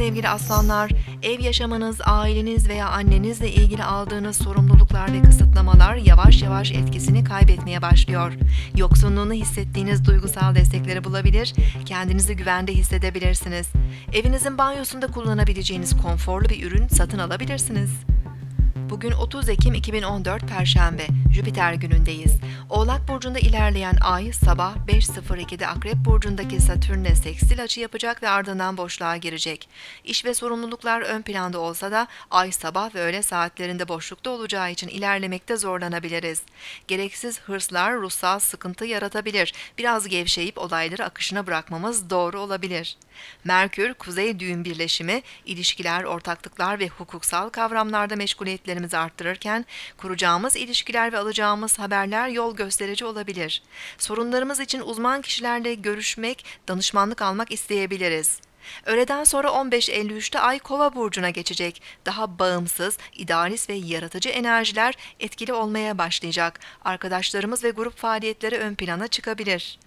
sevgili aslanlar. Ev yaşamınız, aileniz veya annenizle ilgili aldığınız sorumluluklar ve kısıtlamalar yavaş yavaş etkisini kaybetmeye başlıyor. Yoksunluğunu hissettiğiniz duygusal destekleri bulabilir, kendinizi güvende hissedebilirsiniz. Evinizin banyosunda kullanabileceğiniz konforlu bir ürün satın alabilirsiniz. Bugün 30 Ekim 2014 Perşembe, Jüpiter günündeyiz. Oğlak Burcu'nda ilerleyen ay sabah 5.02'de Akrep Burcu'ndaki Satürn'e seksil açı yapacak ve ardından boşluğa girecek. İş ve sorumluluklar ön planda olsa da ay sabah ve öğle saatlerinde boşlukta olacağı için ilerlemekte zorlanabiliriz. Gereksiz hırslar ruhsal sıkıntı yaratabilir. Biraz gevşeyip olayları akışına bırakmamız doğru olabilir. Merkür, Kuzey düğüm birleşimi, ilişkiler, ortaklıklar ve hukuksal kavramlarda meşguliyetlerimizi arttırırken, kuracağımız ilişkiler ve alacağımız haberler yol gösterici olabilir. Sorunlarımız için uzman kişilerle görüşmek, danışmanlık almak isteyebiliriz. Öğleden sonra 15.53'te Ay Kova burcuna geçecek. Daha bağımsız, idealist ve yaratıcı enerjiler etkili olmaya başlayacak. Arkadaşlarımız ve grup faaliyetleri ön plana çıkabilir.